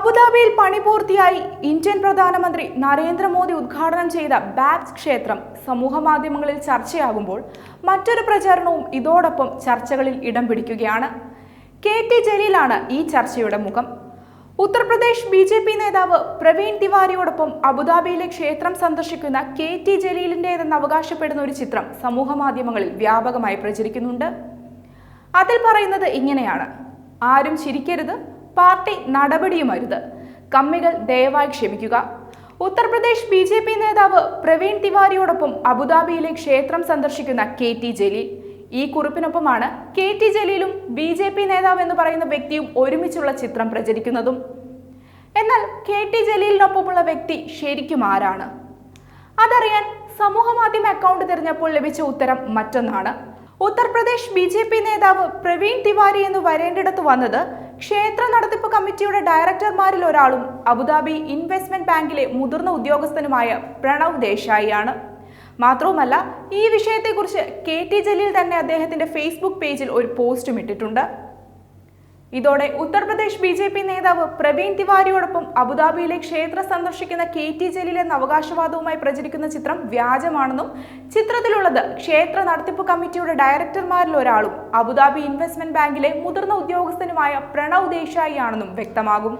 അബുദാബിയിൽ പണി പൂർത്തിയായി ഇന്ത്യൻ പ്രധാനമന്ത്രി നരേന്ദ്രമോദി ഉദ്ഘാടനം ചെയ്ത ബാബ്സ് ക്ഷേത്രം സമൂഹ മാധ്യമങ്ങളിൽ ചർച്ചയാകുമ്പോൾ മറ്റൊരു പ്രചാരണവും ഇതോടൊപ്പം ചർച്ചകളിൽ ഇടം പിടിക്കുകയാണ്. കെ ടി ജലീലാണ് ഈ ചർച്ചയുടെ മുഖം. ഉത്തർപ്രദേശ് ബി ജെ പി നേതാവ് പ്രവീൺ തിവാരിയോടൊപ്പം അബുദാബിയിലെ ക്ഷേത്രം സന്ദർശിക്കുന്ന കെ ടി ജലീലിന്റെതെന്ന് അവകാശപ്പെടുന്ന ഒരു ചിത്രം സമൂഹ മാധ്യമങ്ങളിൽ വ്യാപകമായി പ്രചരിക്കുന്നുണ്ട്. അതിൽ പറയുന്നത് ഇങ്ങനെയാണ്. ആരും ചിരിക്കരുത് പാർട്ടി നടപടിയുമരുത് കമ്മികൾ ദയവായി ക്ഷമിക്കുക. ഉത്തർപ്രദേശ് ബി ജെ പി നേതാവ് പ്രവീൺ തിവാരിയോടൊപ്പം അബുദാബിയിലെ ക്ഷേത്രം സന്ദർശിക്കുന്ന കെ ടി ജലീൽ. ഈ കുറിപ്പിനൊപ്പമാണ് കെ ടി ജലീലും ബി ജെ പി നേതാവ് എന്ന് പറയുന്ന വ്യക്തിയും ഒരുമിച്ചുള്ള ചിത്രം പ്രചരിക്കുന്നതും. എന്നാൽ കെ ടി ജലീലിനൊപ്പമുള്ള വ്യക്തി ശരിക്കും ആരാണ്? അതറിയാൻ സമൂഹമാധ്യമ അക്കൗണ്ട് തിരഞ്ഞപ്പോൾ ലഭിച്ച ഉത്തരം മറ്റൊന്നാണ്. ഉത്തർപ്രദേശ് ബി ജെ പി നേതാവ് പ്രവീൺ തിവാരി എന്ന് വരേണ്ടിടത്ത് വന്നത് ക്ഷേത്ര നടത്തിപ്പ് കമ്മിറ്റിയുടെ ഡയറക്ടർമാരിൽ ഒരാളും അബുദാബി ഇൻവെസ്റ്റ്മെന്റ് ബാങ്കിലെ മുതിർന്ന ഉദ്യോഗസ്ഥനുമായ പ്രണവ് ദേശായിയാണ്. മാത്രവുമല്ല ഈ വിഷയത്തെക്കുറിച്ച് കെ ടി ജലീൽ തന്നെ അദ്ദേഹത്തിന്റെ ഫേസ്ബുക്ക് പേജിൽ ഒരു പോസ്റ്റും ഇട്ടിട്ടുണ്ട്. ഇതോടെ ഉത്തർപ്രദേശ് ബി ജെ പി നേതാവ് പ്രവീൺ തിവാരിയോടൊപ്പം അബുദാബിയിലെ ക്ഷേത്രം സന്ദർശിക്കുന്ന കെ ടി ജലീൽ എന്ന അവകാശവാദവുമായി പ്രചരിക്കുന്ന ചിത്രം വ്യാജമാണെന്നും ചിത്രത്തിലുള്ളത് ക്ഷേത്ര നടത്തിപ്പ് കമ്മിറ്റിയുടെ ഡയറക്ടർമാരിൽ ഒരാളും അബുദാബി ഇൻവെസ്റ്റ്മെന്റ് ബാങ്കിലെ മുതിർന്ന ഉദ്യോഗസ്ഥനുമായ പ്രണവ് ദേശായി ആണെന്നും വ്യക്തമാകും.